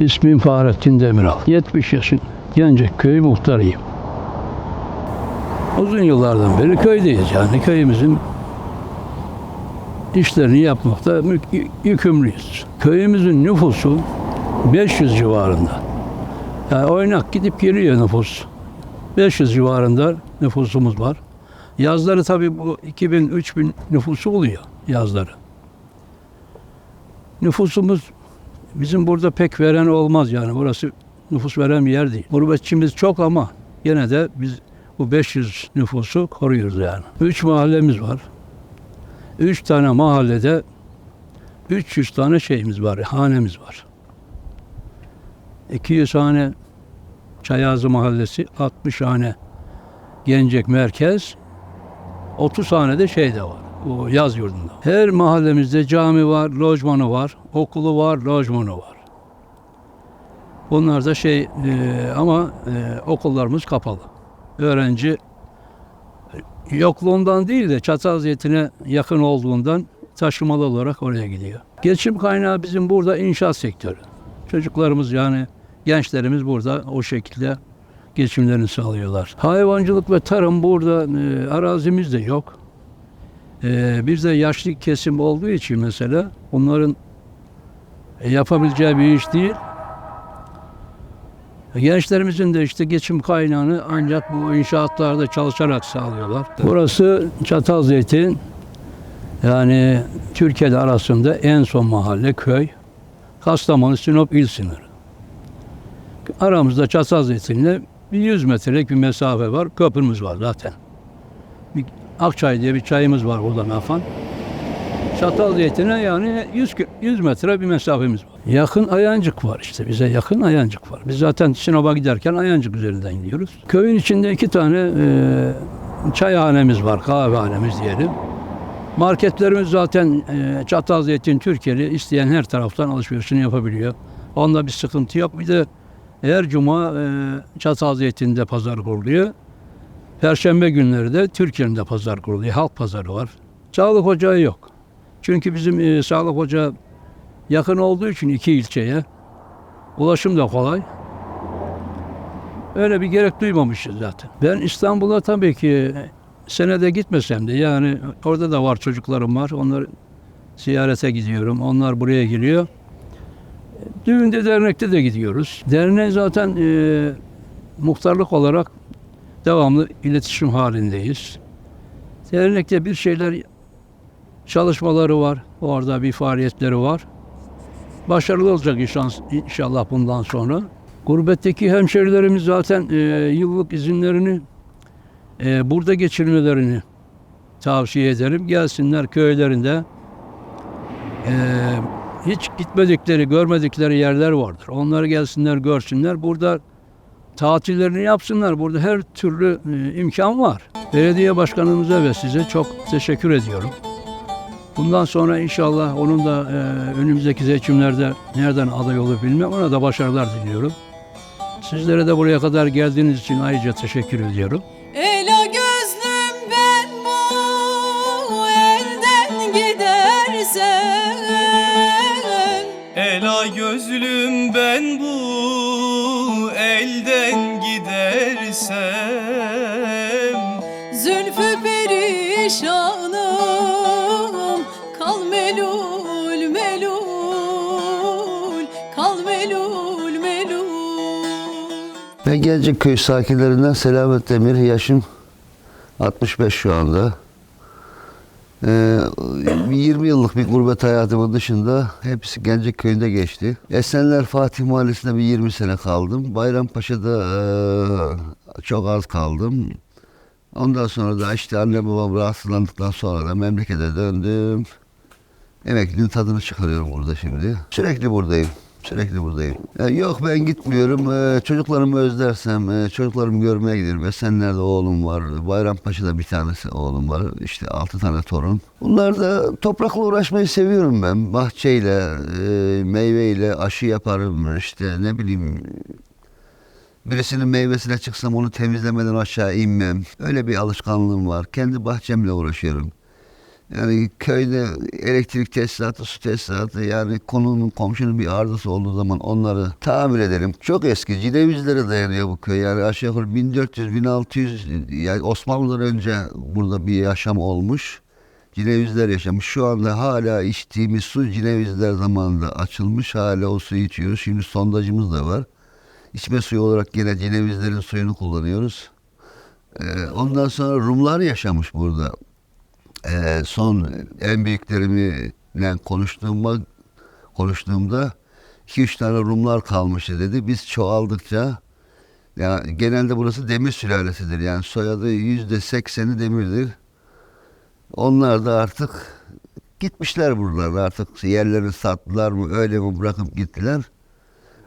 İsmim Fahrettin Demiral. 70 yaşın Gencek Köyü muhtarıyım. Uzun yıllardan beri köydeyiz yani köyümüzün işlerini yapmakta yükümlüyüz. Köyümüzün nüfusu 500 civarında. Yani oynak gidip geliyor nüfus. 500 civarında nüfusumuz var. Yazları tabii bu 2000-3000 nüfusu oluyor yazları. Nüfusumuz bizim burada pek veren olmaz yani burası nüfus veren bir yer değil. Gurbetçimiz çok ama gene de biz bu 500 nüfusu koruyoruz yani. Üç mahallemiz var. Üç tane mahallede 300 tane şeyimiz var, hanemiz var. 200 hane Çayazı Mahallesi, 60 hane Gencek Merkez, 30 tane de şeyde var. O yaz yurdunda. Her mahallemizde cami var, lojmanı var, okulu var, lojmanı var. Bunlar da şey e, ama e, okullarımız kapalı. Öğrenci e, yokluğundan değil de Çatalzeytin'e yakın olduğundan taşımalı olarak oraya gidiyor. Geçim kaynağı bizim burada inşaat sektörü. Çocuklarımız yani gençlerimiz burada o şekilde geçimlerini sağlıyorlar. Hayvancılık ve tarım burada e, arazimiz de yok. E, bir de yaşlı kesim olduğu için mesela onların e, yapabileceği bir iş değil. Gençlerimizin de işte geçim kaynağını ancak bu inşaatlarda çalışarak sağlıyorlar. Burası Çatalzeytin yani Türkiye'de arasında en son mahalle köy. Kastamonu Sinop il sınırı. Aramızda Çatalzeytin'le bir 100 metrelik bir mesafe var. Köprümüz var zaten. Bir Akçay diye bir çayımız var buradan afan. Çatalzeytin'e yani 100, kö- 100 metre bir mesafemiz var. Yakın Ayancık var işte. Bize yakın Ayancık var. Biz zaten Sinop'a giderken Ayancık üzerinden gidiyoruz. Köyün içinde iki tane e, çayhanemiz var. Kahvehanemiz diyelim. Marketlerimiz zaten e, Çatalzeytin Türkiye'li isteyen her taraftan alışverişini yapabiliyor. Onda bir sıkıntı yok. Bir de her cuma e, Çatalzeytin'de pazar kuruluyor. Perşembe günleri de Türkiye'nin de pazar kuruluyor. Halk pazarı var. Sağlık ocağı yok. Çünkü bizim e, sağlık ocağı yakın olduğu için iki ilçeye ulaşım da kolay. Öyle bir gerek duymamışız zaten. Ben İstanbul'a tabii ki senede gitmesem de yani orada da var çocuklarım var. Onları ziyarete gidiyorum. Onlar buraya geliyor. Düğünde dernekte de gidiyoruz. Derneğe zaten e, muhtarlık olarak devamlı iletişim halindeyiz. Dernekte bir şeyler çalışmaları var. Orada bir faaliyetleri var. Başarılı olacak inşallah, bundan sonra. Gurbetteki hemşerilerimiz zaten e, yıllık izinlerini e, burada geçirmelerini tavsiye ederim. Gelsinler köylerinde e, hiç gitmedikleri, görmedikleri yerler vardır. Onları gelsinler, görsünler. Burada tatillerini yapsınlar. Burada her türlü e, imkan var. Belediye başkanımıza ve size çok teşekkür ediyorum. Bundan sonra inşallah onun da e, önümüzdeki seçimlerde nereden aday olur bilmem. Ona da başarılar diliyorum. Sizlere de buraya kadar geldiğiniz için ayrıca teşekkür ediyorum. Ela gözlüm ben bu elden gidersem Ela gözlüm ben bu elden gidersem Zülfü perişanım Ben Gelecek köy sakinlerinden Selamet Demir, yaşım 65 şu anda. Ee, 20 yıllık bir gurbet hayatımın dışında hepsi Gelecek köyünde geçti. Esenler Fatih Mahallesi'nde bir 20 sene kaldım. Bayrampaşa'da eee, çok az kaldım. Ondan sonra da işte anne babam rahatsızlandıktan sonra da memlekete döndüm. Emekliliğin tadını çıkarıyorum burada şimdi. Sürekli buradayım. Sürekli buradayım. E, yok ben gitmiyorum. E, çocuklarımı özlersem e, çocuklarımı görmeye giderim. Esenler'de oğlum var. Bayrampaşa'da bir tanesi oğlum var. İşte altı tane torun. Bunlar da toprakla uğraşmayı seviyorum ben. Bahçeyle, e, meyveyle aşı yaparım. İşte ne bileyim Birisinin meyvesine çıksam onu temizlemeden aşağı inmem. Öyle bir alışkanlığım var. Kendi bahçemle uğraşıyorum. Yani köyde elektrik tesisatı, su tesisatı yani konunun komşunun bir arızası olduğu zaman onları tamir edelim. Çok eski Cinevizlere dayanıyor bu köy. Yani aşağı yukarı 1400-1600 yani Osmanlı'dan önce burada bir yaşam olmuş. Cinevizler yaşamış. Şu anda hala içtiğimiz su Cinevizler zamanında açılmış. Hala o suyu içiyoruz. Şimdi sondajımız da var. İçme suyu olarak yine Cinevizlerin suyunu kullanıyoruz. Ee, ondan sonra Rumlar yaşamış burada. Ee, son en büyüklerimle konuştuğumda konuştuğumda iki üç tane Rumlar kalmıştı dedi. Biz çoğaldıkça ya genelde burası demir sülalesidir. Yani soyadı yüzde sekseni demirdir. Onlar da artık gitmişler buradan artık yerlerini sattılar mı öyle mi bırakıp gittiler.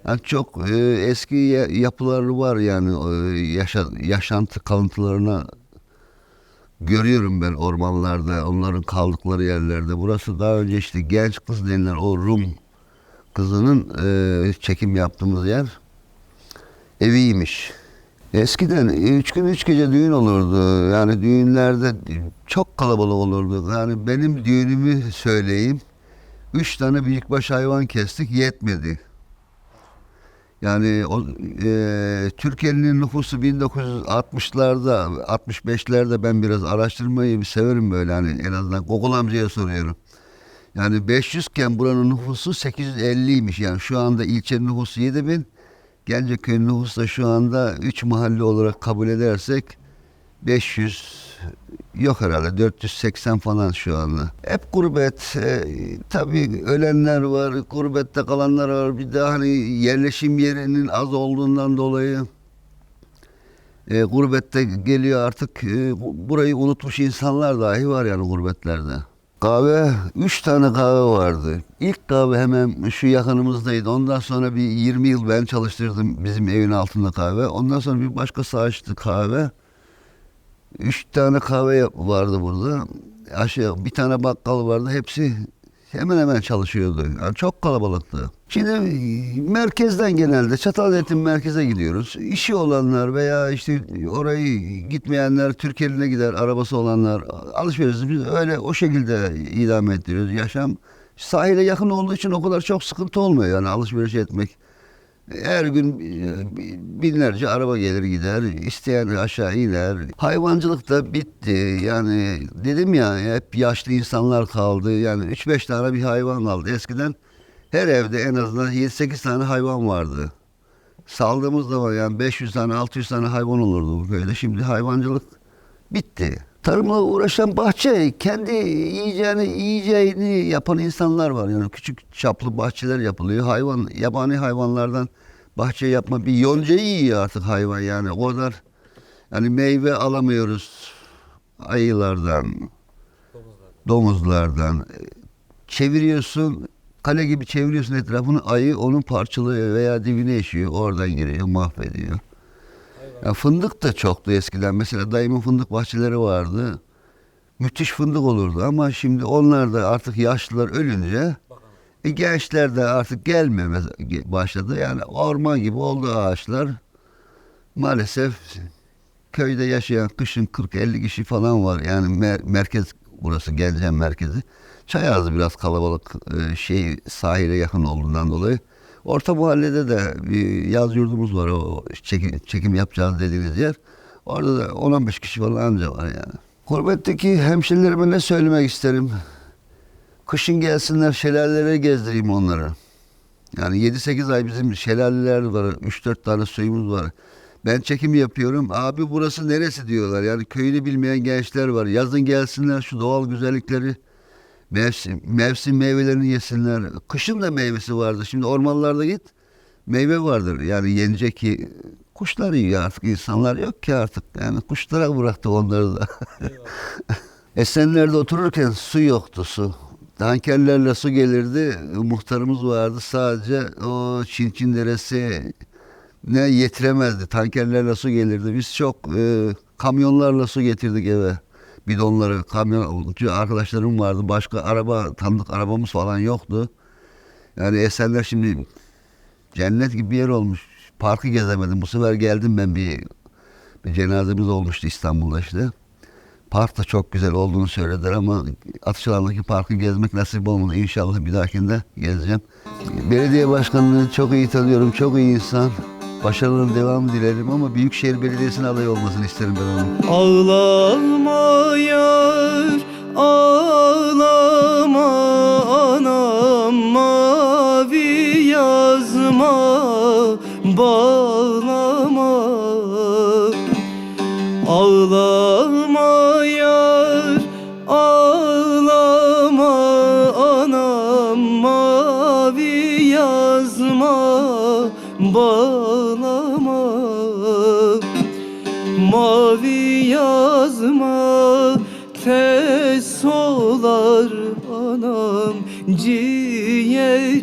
Yani çok e, eski ya- yapıları var yani e, yaşa, yaşantı kalıntılarına görüyorum ben ormanlarda onların kaldıkları yerlerde. Burası daha önce işte genç kız denilen o Rum kızının e, çekim yaptığımız yer eviymiş. Eskiden üç gün üç gece düğün olurdu. Yani düğünlerde çok kalabalık olurdu. Yani benim düğünümü söyleyeyim. Üç tane büyükbaş hayvan kestik yetmedi. Yani o, e, Türkiye'nin nüfusu 1960'larda, 65'lerde ben biraz araştırmayı severim böyle hani en azından Gogol amcaya soruyorum. Yani 500 iken buranın nüfusu 850'ymiş yani şu anda ilçenin nüfusu 7000. Genceköy'ün nüfusu da şu anda 3 mahalle olarak kabul edersek 500 yok herhalde 480 falan şu anda. Hep gurbet. E, tabii ölenler var, gurbette kalanlar var. Bir de hani yerleşim yerinin az olduğundan dolayı e, gurbette geliyor artık e, bu- burayı unutmuş insanlar dahi var yani gurbetlerde. Kahve, üç tane kahve vardı. İlk kahve hemen şu yakınımızdaydı. Ondan sonra bir 20 yıl ben çalıştırdım bizim evin altında kahve. Ondan sonra bir başkası açtı kahve. Üç tane kahve vardı burada. Aşağı bir tane bakkal vardı. Hepsi hemen hemen çalışıyordu. Yani çok kalabalıktı. Şimdi merkezden genelde Çatalhöyük'ten merkeze gidiyoruz. İşi olanlar veya işte orayı gitmeyenler Türkiye'line gider arabası olanlar alışverişimizi biz öyle o şekilde idame ettiriyoruz. Yaşam sahile yakın olduğu için o kadar çok sıkıntı olmuyor yani alışveriş etmek. Her gün e, binlerce araba gelir gider. isteyen aşağı iner. Hayvancılık da bitti. Yani dedim ya hep yaşlı insanlar kaldı. Yani 3-5 tane bir hayvan kaldı. Eskiden her evde en azından 7-8 tane hayvan vardı. Saldığımız zaman yani 500 tane 600 tane hayvan olurdu bu köyde. Şimdi hayvancılık bitti. Tarımla uğraşan bahçe kendi yiyeceğini yiyeceğini yapan insanlar var. Yani küçük çaplı bahçeler yapılıyor. Hayvan yabani hayvanlardan bahçe yapma bir yoncayı yiyor artık hayvan yani o kadar yani meyve alamıyoruz ayılardan domuzlardan çeviriyorsun kale gibi çeviriyorsun etrafını ayı onun parçalıyor veya dibine eşiyor oradan giriyor mahvediyor. Ya fındık da çoktu eskiden. Mesela dayımın fındık bahçeleri vardı. Müthiş fındık olurdu ama şimdi onlar da artık yaşlılar ölünce e, gençler de artık gelmeme başladı. Yani orman gibi oldu ağaçlar. Maalesef köyde yaşayan kışın 40-50 kişi falan var. Yani mer- merkez burası Gelcem merkezi. Çayazı biraz kalabalık e, şey sahile yakın olduğundan dolayı. Orta mahallede de bir yaz yurdumuz var o çekim, çekim yapacağız dediğiniz yer. Orada da 10-15 kişi falan anca var yani. Gurbetteki hemşerilerime ne söylemek isterim? Kışın gelsinler şelalelere gezdireyim onları. Yani 7-8 ay bizim şelaleler var. 3-4 tane suyumuz var. Ben çekim yapıyorum. Abi burası neresi diyorlar. Yani köyünü bilmeyen gençler var. Yazın gelsinler şu doğal güzellikleri mevsim, mevsim meyvelerini yesinler. Kışın da meyvesi vardır. Şimdi ormanlarda git meyve vardır. Yani yenecek ki kuşlar yiyor artık. insanlar yok ki artık. Yani kuşlara bıraktı onları da. Esenler'de otururken su yoktu su. Tankerlerle su gelirdi. Muhtarımız vardı. Sadece o Çinçin Deresi ne yetiremezdi. Tankerlerle su gelirdi. Biz çok e, kamyonlarla su getirdik eve. Bidonları, kamyoncu arkadaşlarım vardı. Başka araba, tanıdık arabamız falan yoktu. Yani Esenler şimdi cennet gibi bir yer olmuş. Parkı gezemedim. Bu sefer geldim ben bir, bir cenazemiz olmuştu İstanbul'da işte. Park da çok güzel olduğunu söylediler ama Atışalan'daki parkı gezmek nasip olmadı. İnşallah bir dahakinde gezeceğim. Belediye başkanını çok iyi tanıyorum. Çok iyi insan. Başarıların devamı dilerim ama Büyükşehir Belediyesi'ne aday olmasını isterim ben onun. Ağlama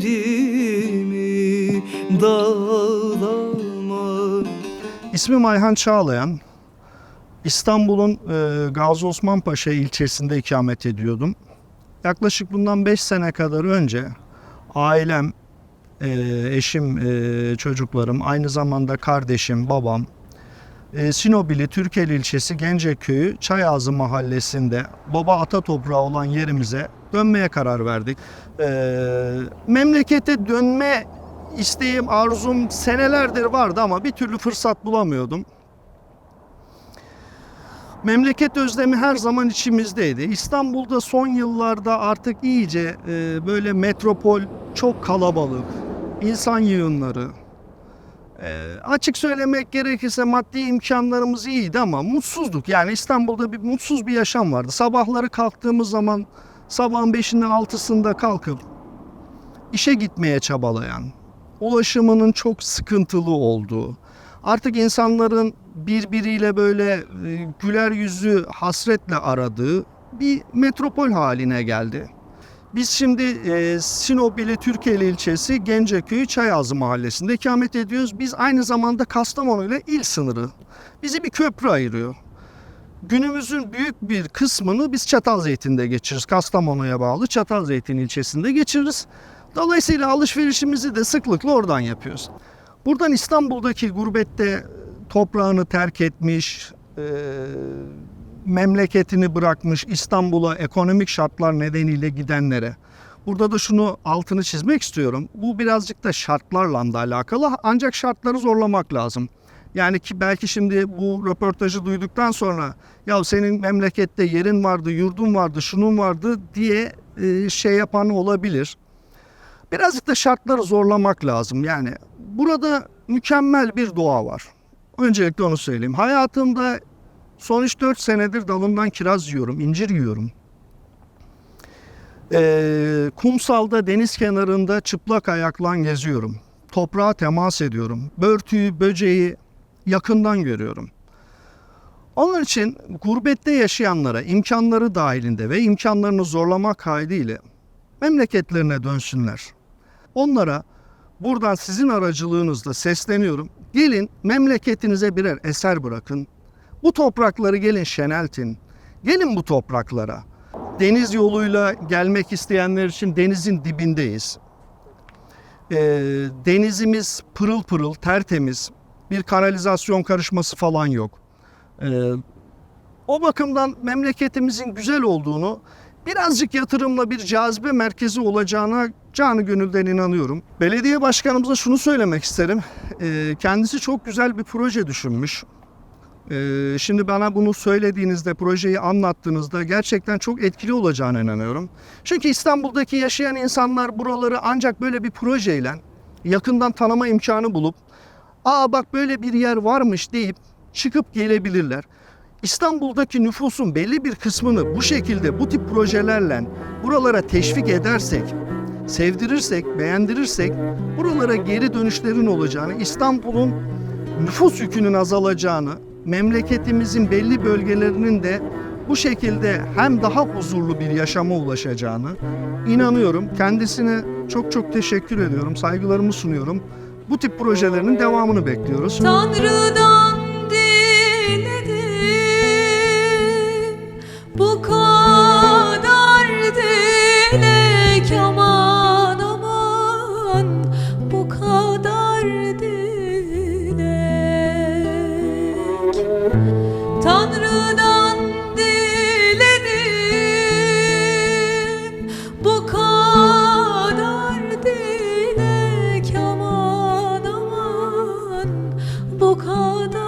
ciğerimi dağlama İsmim Ayhan Çağlayan. İstanbul'un e, Gazi Osman Paşa ilçesinde ikamet ediyordum. Yaklaşık bundan 5 sene kadar önce ailem, e, eşim, e, çocuklarım, aynı zamanda kardeşim, babam, e, Sinobili Türkeli ilçesi Genceköy'ü Çayazı mahallesinde baba ata toprağı olan yerimize dönmeye karar verdik. E, memlekete dönme isteğim, arzum senelerdir vardı ama bir türlü fırsat bulamıyordum. Memleket özlemi her zaman içimizdeydi. İstanbul'da son yıllarda artık iyice e, böyle metropol çok kalabalık, insan yığınları. E, açık söylemek gerekirse maddi imkanlarımız iyiydi ama mutsuzduk. Yani İstanbul'da bir mutsuz bir yaşam vardı. Sabahları kalktığımız zaman sabahın 5'inde 6'sında kalkıp işe gitmeye çabalayan, ulaşımının çok sıkıntılı olduğu, artık insanların birbiriyle böyle e, güler yüzü hasretle aradığı bir metropol haline geldi. Biz şimdi e, Sinopili Türkiye'li ilçesi Genceköy'ü Çayazı mahallesinde ikamet ediyoruz. Biz aynı zamanda Kastamonu ile il sınırı. Bizi bir köprü ayırıyor. Günümüzün büyük bir kısmını biz Çatalzeytin'de geçiririz. Kastamonu'ya bağlı Çatalzeytin ilçesinde geçiririz. Dolayısıyla alışverişimizi de sıklıkla oradan yapıyoruz. Buradan İstanbul'daki gurbette toprağını terk etmiş, e, memleketini bırakmış İstanbul'a ekonomik şartlar nedeniyle gidenlere. Burada da şunu altını çizmek istiyorum. Bu birazcık da şartlarla da alakalı ancak şartları zorlamak lazım. Yani ki belki şimdi bu röportajı duyduktan sonra ya senin memlekette yerin vardı, yurdun vardı, şunun vardı diye e, şey yapan olabilir. Birazcık da şartları zorlamak lazım. Yani burada mükemmel bir doğa var. Öncelikle onu söyleyeyim. Hayatımda son 3-4 senedir dalından kiraz yiyorum, incir yiyorum. Ee, kumsalda, deniz kenarında çıplak ayaklan geziyorum. Toprağa temas ediyorum. Börtüyü, böceği yakından görüyorum. Onun için gurbette yaşayanlara imkanları dahilinde ve imkanlarını zorlamak kaydıyla memleketlerine dönsünler. Onlara buradan sizin aracılığınızla sesleniyorum. Gelin memleketinize birer eser bırakın. Bu toprakları gelin şeneltin. Gelin bu topraklara. Deniz yoluyla gelmek isteyenler için denizin dibindeyiz. Ee, denizimiz pırıl pırıl, tertemiz. Bir kanalizasyon karışması falan yok. Ee, o bakımdan memleketimizin güzel olduğunu birazcık yatırımla bir cazibe merkezi olacağına canı gönülden inanıyorum. Belediye başkanımıza şunu söylemek isterim. Ee, kendisi çok güzel bir proje düşünmüş. Ee, şimdi bana bunu söylediğinizde, projeyi anlattığınızda gerçekten çok etkili olacağına inanıyorum. Çünkü İstanbul'daki yaşayan insanlar buraları ancak böyle bir projeyle yakından tanıma imkanı bulup ''Aa bak böyle bir yer varmış'' deyip çıkıp gelebilirler. İstanbul'daki nüfusun belli bir kısmını bu şekilde bu tip projelerle buralara teşvik edersek, sevdirirsek, beğendirirsek buralara geri dönüşlerin olacağını, İstanbul'un nüfus yükünün azalacağını, memleketimizin belli bölgelerinin de bu şekilde hem daha huzurlu bir yaşama ulaşacağını inanıyorum. Kendisine çok çok teşekkür ediyorum, saygılarımı sunuyorum. Bu tip projelerinin devamını bekliyoruz. Tanrı'dan 不可得。